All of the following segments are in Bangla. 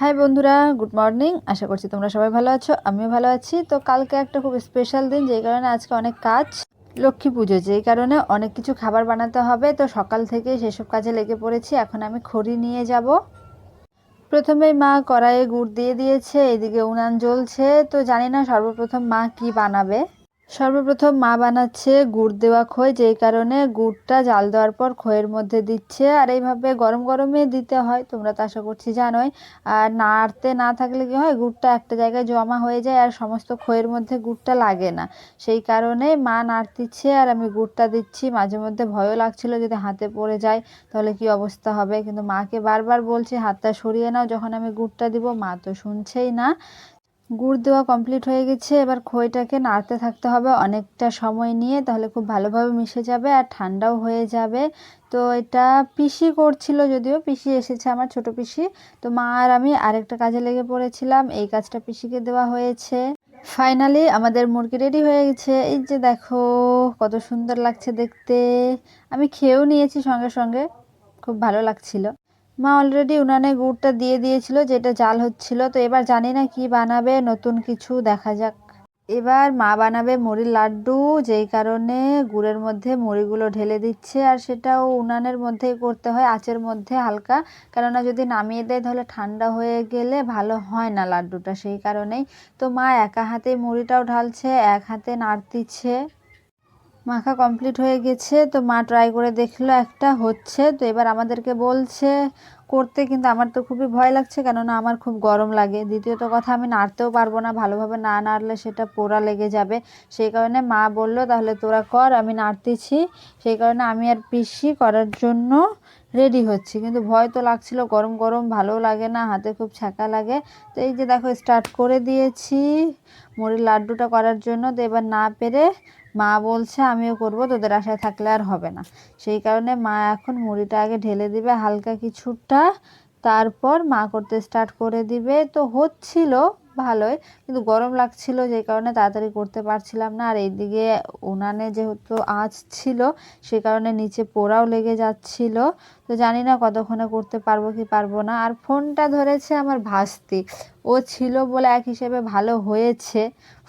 হাই বন্ধুরা। গুড মর্নিং আশা করছি তোমরা সবাই ভালো আছো, আমিও ভালো আছি। তো কালকে একটা খুব স্পেশাল দিন, যেই কারণে আজকে অনেক কাজ, লক্ষ্মী পুজো, যেই কারণে অনেক কিছু খাবার বানাতে হবে। তো সকাল থেকে সেসব কাজে লেগে পড়েছি, এখন আমি খড়ি নিয়ে যাব। প্রথমেই মা কড়াইয়ে গুড় দিয়ে দিয়েছে, এদিকে উনান জ্বলছে। তো জানি না সর্বপ্রথম মা কি বানাবে। সর্বপ্রথম মা বানাচ্ছে গুড় দেওয়া খই, যেই কারণে গুড়টা জাল দেওয়ার পর খইয়ের মধ্যে দিচ্ছে। আর এইভাবে গরম গরমে দিতে হয়, তোমরা তো আশা করছি জানোই। আর নাড়তে না থাকলে কি হয়, গুড়টা একটা জায়গায় জমা হয়ে যায় আর সমস্ত খইয়ের মধ্যে গুড়টা লাগে না। সেই কারণে মা নাড়তিচ্ছে আর আমি গুড়টা দিচ্ছি। মাঝে মধ্যে ভয়ও লাগছিল যদি হাতে পড়ে যায়, তাহলে কি অবস্থা হবে? কিন্তু মাকে বারবার বলছি, হাতটা সরিয়ে নাও, যখন আমি গুড়টা দিব, মা তো শুনছেই না। গুড় দেওয়া কমপ্লিট হয়ে গেছে, এবার খইটাকে নাড়তে থাকতে হবে অনেকটা সময় নিয়ে, তাহলে খুব ভালোভাবে মিশে যাবে আর ঠান্ডাও হয়ে যাবে। তো এটা পিসি করছিল যদিও, পিসি এসেছে আমার ছোট পিসি। তো মা আর আমি আরেকটা কাজে লেগে পড়েছিলাম, এই কাজটা পিসিকে দেওয়া হয়েছে। ফাইনালি আমাদের মুরগি রেডি হয়ে গেছে। এই যে দেখো, কত সুন্দর লাগছে দেখতে। আমি খেয়েও নিয়েছি সঙ্গে সঙ্গে, খুব ভালো লাগছিল। মা অলরেডি উনানে গুড়টা দিয়ে দিয়েছিল, যেটা জাল হচ্ছিল, তো এবার জানি না কি বানাবে, নতুন কিছু দেখা যাক। এবার মা বানাবে মুড়ির লাড্ডু, যেই কারণে গুড়ের মধ্যে মুড়িগুলো ঢেলে দিচ্ছে, আর সেটাও উনানের মধ্যেই করতে হয়, আঁচের মধ্যে হালকা। কেননা যদি নামিয়ে দেয়, তাহলে ঠান্ডা হয়ে গেলে ভালো হয় না লাড্ডুটা, সেই কারণেই। তো মা একা হাতে মুড়িটাও ঢালছে, এক হাতে নাড়তিছে মাখা কমপ্লিট হয়ে গেছে। তো মা ট্রাই করে দেখল একটা, হচ্ছে। তো এবার আমাদেরকে বলছে, করতে কিন্তু আমার তো খুবই ভয় লাগছে, কেননা আমার খুব গরম লাগে। দ্বিতীয়ত কথা, আমি নাড়তেও পারব না, ভালোভাবে না নাড়লে সেটা পোড়া লেগে যাবে। সেই কারণে মা বলল, তাহলে তোরা কর, আমি নাড়তেছি। সেই কারণে আমি আর পিসি করার জন্য রেডি হচ্ছি। কিন্তু ভয় তো লাগছিল, গরম গরম ভালো লাগে না, হাতে খুব ছ্যাঁকা লাগে। তো এই যে দেখো স্টার্ট করে দিয়েছি। মুড়ির লাড্ডুটা করার জন্য। তো এবার না পেরে মা বলছে, আমিও করব, তোদের আশায় থাকলে আর হবে না। সেই কারণে মা এখন মুড়িটা আগে ঢেলে দিবে হালকা কিছুটা, তারপর মা করতে স্টার্ট করে দিবে। তো হচ্ছিল ভালোই। কিন্তু গরম লাগছিল যে কারণে তাড়াতাড়ি করতে পারছিলাম না। আর এইদিকে উনানে যেহেতু আঁচ ছিল, সে কারণে নিচে পোড়াও লেগে যাচ্ছিল। তো জানি না কতক্ষণে করতে পারব কি পারব না। আর ফোনটা ধরেছে আমার ভাস্তি। ও ছিল বলে এক হিসেবে ভালো হয়েছে।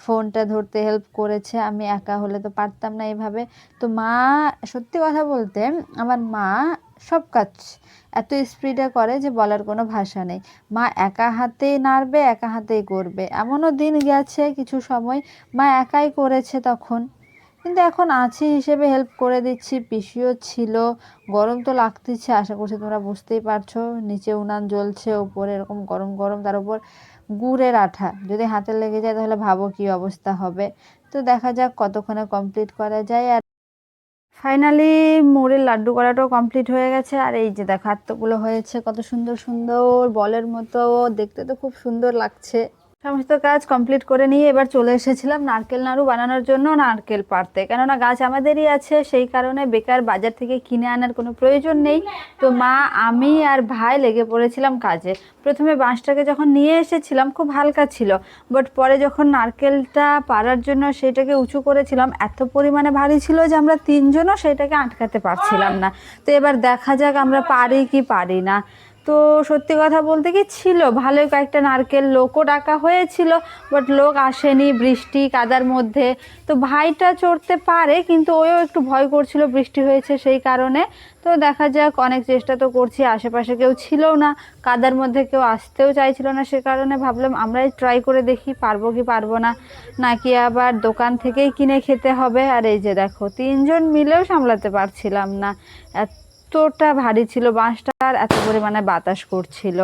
ফোনটা ধরতে হেল্প করেছে। আমি একা হলে তো পারতাম না এভাবে। তো মা, সত্যি কথা বলতে, আমার মা সব কাজ এত স্পিডে করে যে বলার কোনো ভাষা নেই। মা একা হাতেই নাড়বে, একা হাতেই করবে। এমনও দিন গেছে কিছু সময় মা একাই করেছে তখন। কিন্তু এখন আছি হিসেবে হেল্প করে দিচ্ছি, পিসিও ছিল, গরম তো লাগতেছে, আশা করছি তোমরা বুঝতেই পারছ। নিচে উনান জ্বলছে, ওপরে এরকম গরম গরম, তার উপর গুড়ের আঠা। যদি হাতে লেগে যায় তাহলে ভাবো কি অবস্থা হবে। তো দেখা যাক কতক্ষণে কমপ্লিট করা যায় আর ফাইনালি মোড়ের লাড্ডু করাটাও কমপ্লিট হয়ে গেছে। আর এই যে দেখো আত্মগুলো হয়েছে কত সুন্দর সুন্দর বলের মতো। দেখতে তো খুব সুন্দর লাগছে। সমস্ত কাজ কমপ্লিট করে নিয়ে এবার চলে এসেছিলাম নারকেল নাড়ু বানানোর জন্য নারকেল পাড়তে। কেননা গাছ আমাদেরই আছে, সেই কারণে বেকার বাজার থেকে কিনে আনার কোনো প্রয়োজন নেই। তো মা, আমি আর ভাই লেগে পড়েছিলাম কাজে। প্রথমে বাঁশটাকে যখন নিয়ে এসেছিলাম, খুব হালকা ছিল। বাট পরে যখন নারকেলটা পাড়ার জন্য সেটাকে উঁচু করেছিলাম, এত পরিমাণে ভারী ছিল যে আমরা তিনজনও সেটাকে আটকাতে পারছিলাম না। তো এবার দেখা যাক আমরা পারি কি পারি না। তো সত্যি কথা বলতে কি ছিল? ভালোই কয়েকটা নারকেল লোকও ডাকা হয়েছিল বাট লোক আসেনি বৃষ্টি কাদার মধ্যে। তো ভাইটা চড়তে পারে, কিন্তু ওও একটু ভয় করছিল বৃষ্টি হয়েছে সেই কারণে। তো দেখা যাক, অনেক চেষ্টা তো করছি, আশেপাশে কেউ ছিল না, কাদার মধ্যে কেউ আসতেও চাইছিল না সে কারণে ভাবলাম আমরাই ট্রাই করে দেখি, পারব কি পারব না। নাকি আবার দোকান থেকেই কিনে খেতে হবে? আর এই যে দেখো, তিনজন মিলেও সামলাতে পারছিলাম না। এতটা ভারী ছিল বাঁশটা আর এত পরিমাণে বাতাস করছিল।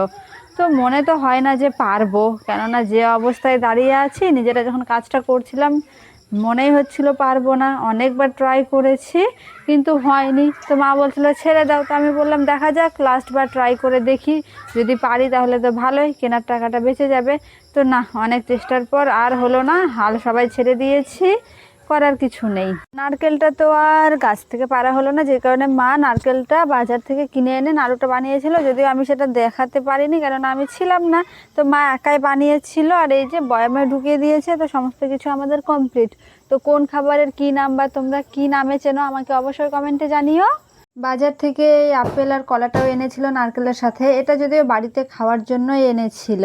তো মনে তো হয় না যে পারব, কেননা যে অবস্থায় দাঁড়িয়ে আছি, নিজেরা যখন কাজটা করছিলাম, মনেই হচ্ছিল পারব না। অনেকবার ট্রাই করেছি, কিন্তু হয়নি। তো মা বলছিল, ছেড়ে দাও। তো আমি বললাম, দেখা যাক লাস্টবার ট্রাই করে দেখি। যদি পারি তাহলে তো ভালোই, কেনার টাকাটা বেঁচে যাবে। তো না, অনেক চেষ্টার পর আর হলো না, হাল সবাই ছেড়ে দিয়েছি। করার কিছু নেই। নারকেলটা তো আর গাছ থেকে পারা হলো না, যে কারণে মা নারকেলটা বাজার থেকে কিনে এনে নাড়ুটা বানিয়েছিল। যদিও আমি সেটা দেখাতে পারিনি কারণ আমি ছিলাম না। তো মা একাই বানিয়েছিল, আর এই যে বয়ামে ঢুকিয়ে দিয়েছে, তো সমস্ত কিছু আমাদের কমপ্লিট তো কোন খাবারের কি নাম বা তোমরা কি নামে চেনো, আমাকে অবশ্যই কমেন্টে জানিও। বাজার থেকে এই আপেল আর কলাটাও এনেছিল নারকেলের সাথে। এটা যদিও বাড়িতে খাওয়ার জন্যই এনেছিল।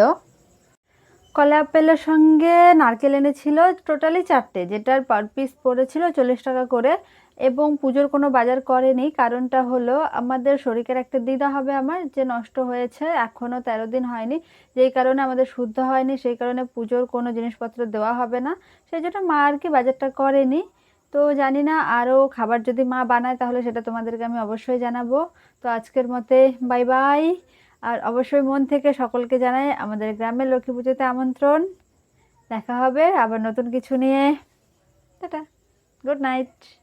কলা আপেলের সঙ্গে নারকেল এনেছিল টোটালি চারটে, যেটার পার পিস পড়েছিল চল্লিশ টাকা করে এবং পুজোর কোনো বাজার করেনি। কারণটা হলো আমাদের শরীরের একটা দিদা হবে আমার, যে নষ্ট হয়েছে এখনও তেরো দিন হয়নি। যেই কারণে আমাদের শুদ্ধ হয়নি, সেই কারণে পুজোর কোনো জিনিসপত্র দেওয়া হবে না। সেই জন্য মা আর কি বাজারটা করেনি। তো জানি না, আরও খাবার যদি মা বানায় তাহলে সেটা তোমাদেরকে আমি অবশ্যই জানাব। তো আজকের মতে বাই বাই। আর অবশ্যই মন থেকে সকলকে জানাই আমাদের গ্রামের লক্ষ্মী পুজোতে আমন্ত্রণ। দেখা হবে আবার নতুন কিছু নিয়ে। টাটা। Good night.